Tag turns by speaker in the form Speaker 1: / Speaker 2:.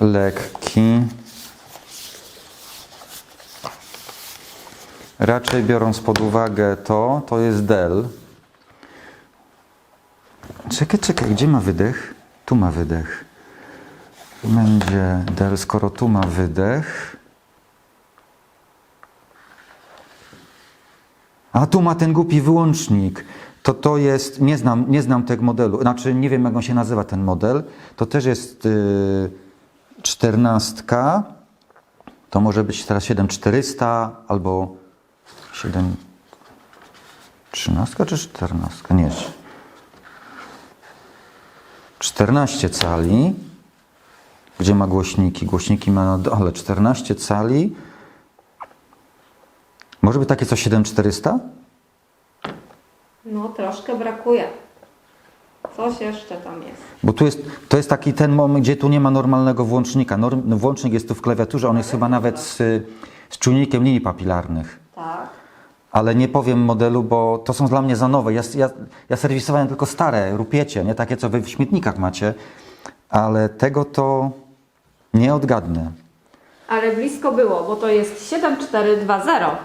Speaker 1: lekki. Raczej biorąc pod uwagę to, to jest del. Czekaj, czekaj, gdzie ma wydech? Tu ma wydech. Będzie del, skoro tu ma wydech. A tu ma ten głupi wyłącznik. To to jest, nie znam, nie znam tego modelu, znaczy nie wiem jak on się nazywa ten model. To też jest yy, czternastka. To może być teraz 7400 albo 7 13 czy 14? Nie. 14 cali. Gdzie ma głośniki? Głośniki ma na dole 14 cali. Może być takie co 7400?
Speaker 2: No, troszkę brakuje. Coś jeszcze tam jest.
Speaker 1: Bo tu jest, to jest taki ten moment, gdzie tu nie ma normalnego włącznika. Norm, no włącznik jest tu w klawiaturze, on jest chyba nawet z, z czujnikiem linii papilarnych.
Speaker 2: Tak.
Speaker 1: Ale nie powiem modelu, bo to są dla mnie za nowe. Ja, ja, ja serwisowałem tylko stare, rupiecie, nie takie, co wy w śmietnikach macie. Ale tego to nie odgadnę.
Speaker 2: Ale blisko było, bo to jest 7420.